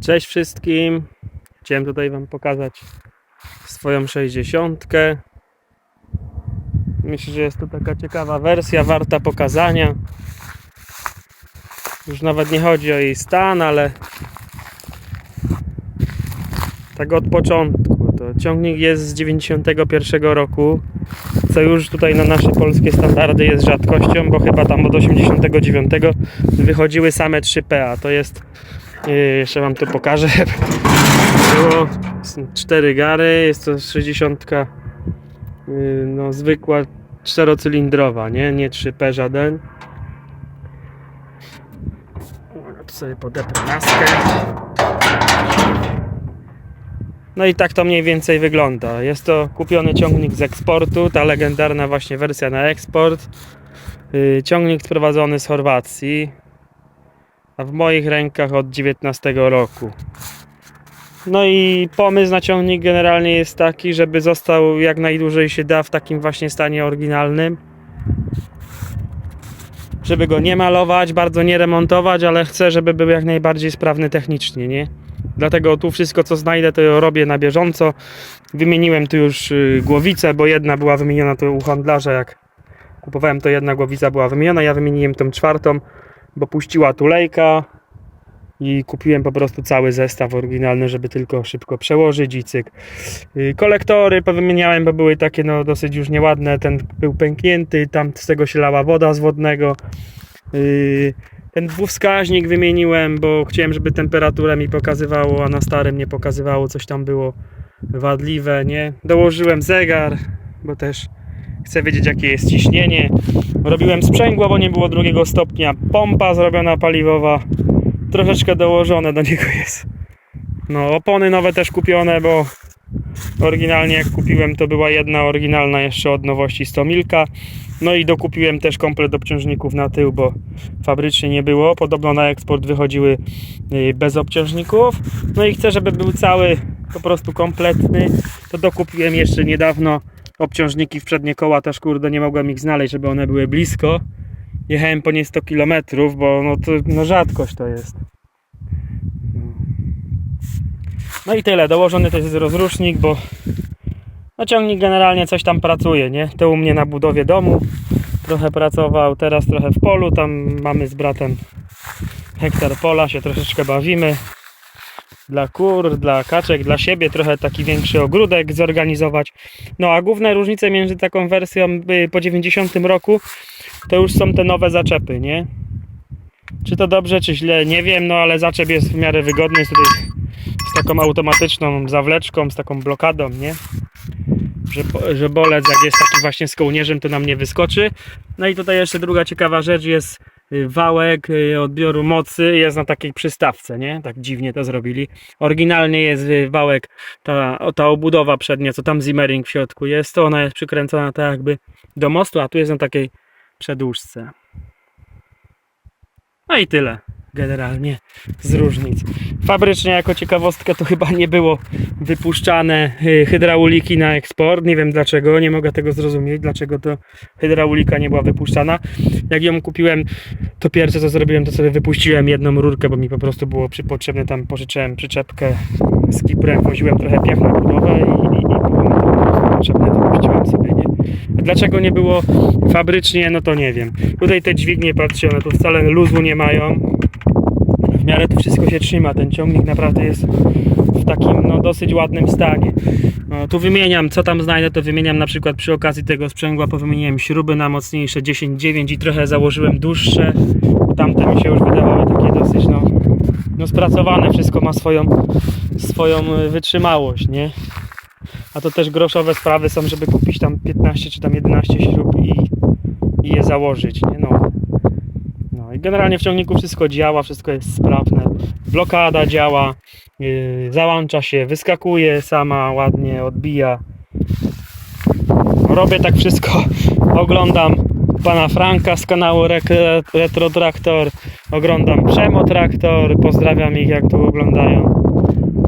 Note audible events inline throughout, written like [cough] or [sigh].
Cześć wszystkim. Chciałem tutaj Wam pokazać swoją 60. Myślę, że jest to taka ciekawa wersja, warta pokazania. Już nawet nie chodzi o jej stan, ale tak od początku. To ciągnik jest z 91 roku, co już tutaj na nasze polskie standardy jest rzadkością, bo chyba tam od 89 wychodziły same 3P, a to jest yy, jeszcze Wam to pokażę. [laughs] Było 4 gary, jest to 60 yy, no zwykła czterocylindrowa, nie? Nie 3P żaden. Uwaga, Tu sobie podeprę maskę. No i tak to mniej więcej wygląda. Jest to kupiony ciągnik z eksportu, ta legendarna właśnie wersja na eksport. Yy, Ciągnik sprowadzony z Chorwacji, a w moich rękach od 19 roku. No i pomysł na ciągnik generalnie jest taki, żeby został jak najdłużej się da w takim właśnie stanie oryginalnym. Żeby go nie malować, bardzo nie remontować, ale chcę, żeby był jak najbardziej sprawny technicznie, nie? Dlatego tu wszystko co znajdę to robię na bieżąco. Wymieniłem tu już y, głowicę, bo jedna była wymieniona tu u handlarza jak kupowałem to jedna głowica była wymieniona, ja wymieniłem tą czwartą, bo puściła tulejka i kupiłem po prostu cały zestaw oryginalny, żeby tylko szybko przełożyć i cyk. Y, Kolektory powymieniałem, bo były takie no dosyć już nieładne, ten był pęknięty, tam z tego się lała woda z wodnego. Ten dwuwskaźnik wymieniłem, bo chciałem, żeby temperaturę mi pokazywało, a na starym nie pokazywało, coś tam było wadliwe, nie? Dołożyłem zegar, bo też chcę wiedzieć jakie jest ciśnienie. Robiłem sprzęgło, bo nie było drugiego stopnia. Pompa zrobiona paliwowa. Troszeczkę dołożone do niego [laughs] jest. No, opony nowe też kupione, bo oryginalnie jak kupiłem to była jedna oryginalna jeszcze od nowości 100 milka. No i dokupiłem też komplet obciążników na tył, bo fabrycznie nie było. Podobno na eksport wychodziły y, bez obciążników. No i chcę, żeby był cały po prostu kompletny. To dokupiłem jeszcze niedawno obciążniki w przednie koła, też kurde nie mogłem ich znaleźć, żeby one były blisko. Jechałem po nie 100 km, bo no to no rzadkość to jest. No i tyle, dołożony też jest rozrusznik, bo no ciągnik generalnie coś tam pracuje, nie? To u mnie na budowie domu trochę pracował, teraz trochę w polu, tam mamy z bratem hektar pola, się troszeczkę bawimy. Dla kur, dla kaczek, dla siebie trochę taki większy ogródek zorganizować. No a główne różnice między taką wersją y, po 90 roku to już są te nowe zaczepy, nie? Czy to dobrze, czy źle, nie wiem, no ale zaczep jest w miarę wygodny, jest tutaj z taką automatyczną zawleczką, z taką blokadą, nie? Że, że bolec jak jest taki właśnie z kołnierzem to nam nie wyskoczy. No i tutaj jeszcze druga ciekawa rzecz jest y, wałek y, odbioru mocy jest na takiej przystawce, nie? Tak dziwnie to zrobili. Oryginalnie jest y, wałek, ta, ta obudowa przednia, co tam zimmering w środku jest, to ona jest przykręcona tak jakby do mostu, a tu jest na takiej przedłużce. No i tyle generalnie z różnic. Fabrycznie jako ciekawostkę to chyba nie było wypuszczane y, hydrauliki na eksport. Nie wiem dlaczego, nie mogę tego zrozumieć, dlaczego to hydraulika nie była wypuszczana. Jak ją kupiłem, to pierwsze co zrobiłem, to sobie wypuściłem jedną rurkę, bo mi po prostu było potrzebne, tam pożyczyłem przyczepkę z kiprem, woziłem trochę piach na budowę i, i, i było mi to potrzebne, wypuściłem sobie, nie? Dlaczego nie było fabrycznie, no to nie wiem. Tutaj te dźwignie, patrzcie, one tu wcale luzu nie mają. W miarę to wszystko się trzyma. Ten ciągnik naprawdę jest w takim no, dosyć ładnym stanie. No, tu wymieniam, co tam znajdę, to wymieniam na przykład przy okazji tego sprzęgła powymieniłem śruby na mocniejsze 10-9 i trochę założyłem dłuższe, tamte mi się już wydawały takie dosyć no, no spracowane, wszystko ma swoją, swoją y, wytrzymałość, nie? A to też groszowe sprawy są, żeby kupić tam 15 czy tam 11 śrub i, i je założyć, nie? No. Generalnie w ciągniku wszystko działa, wszystko jest sprawne. Blokada działa, yy, załącza się, wyskakuje sama, ładnie odbija. Robię tak wszystko, [laughs] oglądam pana Franka z kanału Retro Traktor, oglądam Przemo Traktor, pozdrawiam ich jak tu oglądają,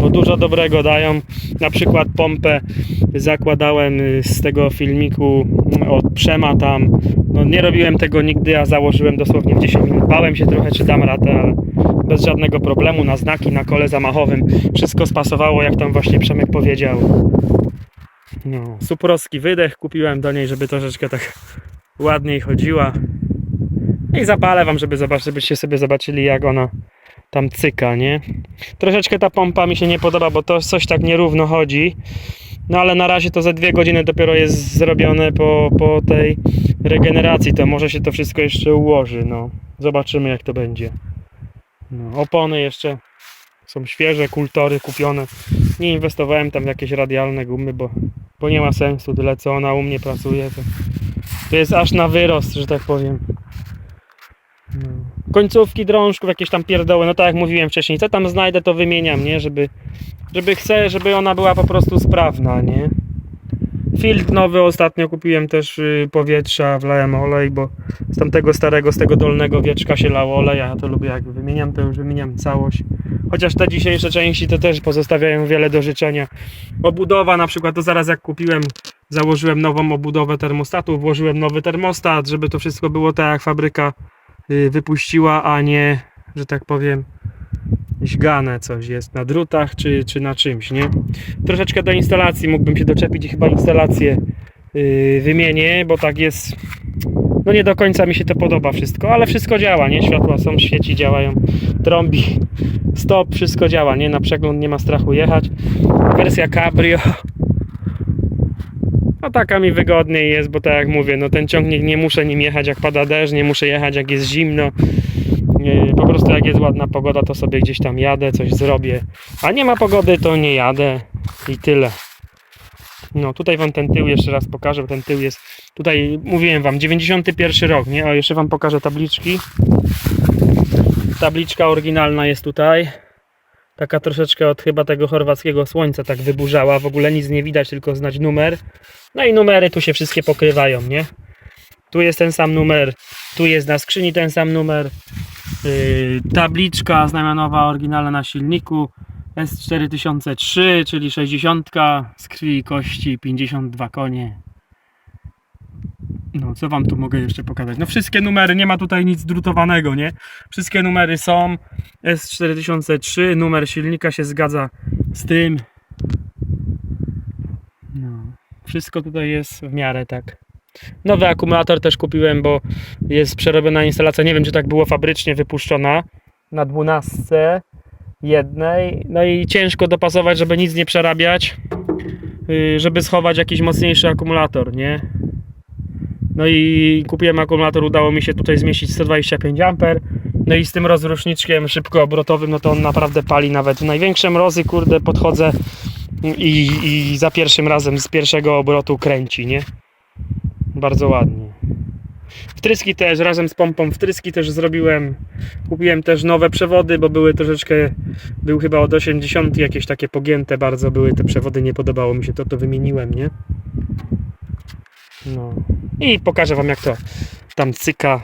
bo dużo dobrego dają. Na przykład pompę zakładałem y, z tego filmiku od Przema tam No nie robiłem tego nigdy, a założyłem dosłownie w 10 minut. Bałem się trochę, czy dam radę, ale bez żadnego problemu. Na znaki, na kole zamachowym. Wszystko spasowało, jak tam właśnie Przemek powiedział. No, suprowski wydech kupiłem do niej, żeby troszeczkę tak ładniej chodziła. I zapalę wam, żeby zobaczyć, żebyście sobie zobaczyli, jak ona tam cyka, nie? Troszeczkę ta pompa mi się nie podoba, bo to coś tak nierówno chodzi. No ale na razie to za dwie godziny dopiero jest zrobione po, po tej regeneracji. To może się to wszystko jeszcze ułoży. No, zobaczymy jak to będzie. No, opony jeszcze są świeże, kultory kupione. Nie inwestowałem tam w jakieś radialne gumy, bo, bo nie ma sensu. Tyle co ona u mnie pracuje, to, to jest aż na wyrost, że tak powiem. No. Końcówki drążków, jakieś tam pierdoły, no tak jak mówiłem wcześniej, co tam znajdę, to wymieniam, nie? Żeby, żeby chcę, żeby ona była po prostu sprawna, nie? Filtr nowy ostatnio kupiłem też y, powietrza, wlałem olej, bo z tamtego starego, z tego dolnego wieczka się lało olej, ja to lubię jak wymieniam, to już wymieniam całość. Chociaż te dzisiejsze części to też pozostawiają wiele do życzenia. Obudowa na przykład, to zaraz jak kupiłem, założyłem nową obudowę termostatu, włożyłem nowy termostat, żeby to wszystko było tak jak fabryka wypuściła, a nie, że tak powiem, źgane coś jest na drutach czy, czy na czymś, nie? Troszeczkę do instalacji mógłbym się doczepić i chyba instalację yy, wymienię, bo tak jest. No nie do końca mi się to podoba wszystko, ale wszystko działa, nie? Światła są, świeci, działają, trąbi, stop, wszystko działa, nie? Na przegląd nie ma strachu jechać. Wersja cabrio. No taka mi wygodniej jest, bo tak jak mówię, no ten ciągnik nie muszę nim jechać jak pada deszcz, nie muszę jechać jak jest zimno. Po prostu jak jest ładna pogoda, to sobie gdzieś tam jadę, coś zrobię. A nie ma pogody, to nie jadę i tyle. No tutaj wam ten tył jeszcze raz pokażę, bo ten tył jest. Tutaj mówiłem wam, 91 rok, nie? O, jeszcze wam pokażę tabliczki. Tabliczka oryginalna jest tutaj. Taka troszeczkę od chyba tego chorwackiego słońca tak wyburzała. W ogóle nic nie widać, tylko znać numer. No i numery tu się wszystkie pokrywają, nie? Tu jest ten sam numer, tu jest na skrzyni ten sam numer. Yy, tabliczka znamionowa oryginalna na silniku S4003, czyli 60 z krwi i kości, 52 konie. No, co wam tu mogę jeszcze pokazać? No, wszystkie numery, nie ma tutaj nic drutowanego, nie? Wszystkie numery są. S4003, numer silnika się zgadza z tym. No, wszystko tutaj jest w miarę tak. Nowy akumulator też kupiłem, bo jest przerobiona instalacja. Nie wiem, czy tak było fabrycznie wypuszczona na 12 jednej. No i ciężko dopasować, żeby nic nie przerabiać, yy, żeby schować jakiś mocniejszy akumulator, nie? No i kupiłem akumulator, udało mi się tutaj zmieścić 125 A. No i z tym rozruszniczkiem szybkoobrotowym, no to on naprawdę pali nawet w największe mrozy, kurde, podchodzę i, i za pierwszym razem z pierwszego obrotu kręci, nie? Bardzo ładnie. Wtryski też, razem z pompą wtryski też zrobiłem. Kupiłem też nowe przewody, bo były troszeczkę, był chyba od 80 jakieś takie pogięte bardzo były te przewody, nie podobało mi się to, to wymieniłem, nie? No. I pokażę wam jak to tam cyka.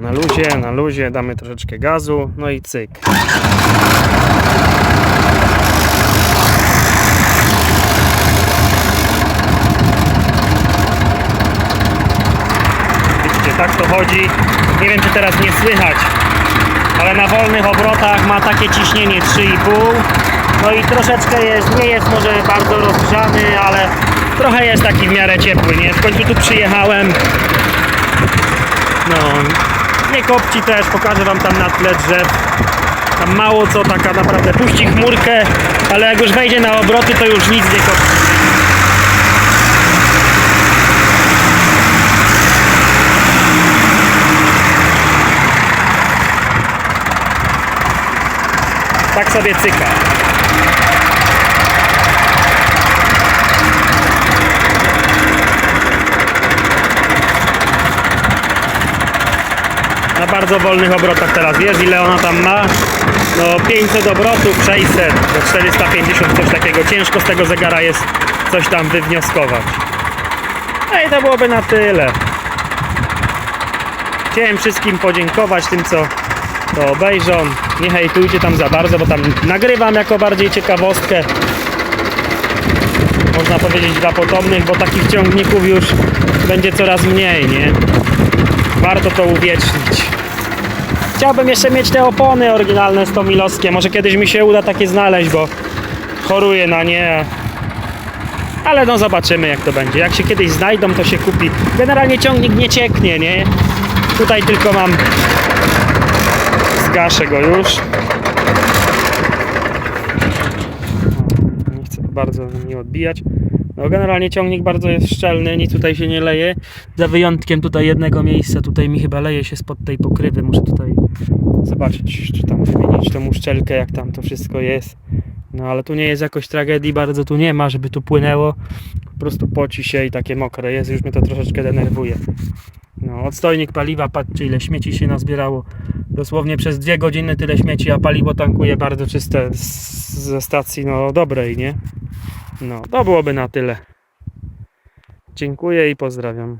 Na luzie, na luzie, damy troszeczkę gazu, no i cyk. Widzicie, tak to chodzi. Nie wiem, czy teraz nie słychać, ale na wolnych obrotach ma takie ciśnienie 3,5. No i troszeczkę jest, nie jest może bardzo rozgrzany, ale trochę jest taki w miarę ciepły, nie? W końcu tu przyjechałem. No, nie kopci też, pokażę wam tam na tle drzew. Tam mało co, taka naprawdę puści chmurkę, ale jak już wejdzie na obroty, to już nic nie kopci. Tak sobie cyka. Na bardzo wolnych obrotach teraz. Wiesz ile ona tam ma? No 500 obrotów, 600 do 450, coś takiego. Ciężko z tego zegara jest coś tam wywnioskować. No i to byłoby na tyle. Chciałem wszystkim podziękować tym, co to obejrzą. Nie hejtujcie tam za bardzo, bo tam nagrywam jako bardziej ciekawostkę. można powiedzieć dla potomnych, bo takich ciągników już będzie coraz mniej, nie? Warto to uwiecznić. Chciałbym jeszcze mieć te opony oryginalne 100 milowskie. Może kiedyś mi się uda takie znaleźć, bo choruję na nie. Ale no zobaczymy jak to będzie. Jak się kiedyś znajdą, to się kupi. Generalnie ciągnik nie cieknie, nie? Tutaj tylko mam... Zgaszę go już. Nie chcę bardzo nie odbijać. No generalnie ciągnik bardzo jest szczelny, nic tutaj się nie leje. Za wyjątkiem tutaj jednego miejsca, tutaj mi chyba leje się spod tej pokrywy. Muszę tutaj zobaczyć, czy tam wymienić tą uszczelkę, jak tam to wszystko jest. No ale tu nie jest jakoś tragedii, bardzo tu nie ma, żeby tu płynęło. Po prostu poci się i takie mokre jest, już mnie to troszeczkę denerwuje. No, odstojnik paliwa, patrzcie ile śmieci się nazbierało. Dosłownie przez dwie godziny tyle śmieci, a paliwo tankuje bardzo czyste ze stacji, no dobrej, nie? No, to byłoby na tyle. Dziękuję i pozdrawiam.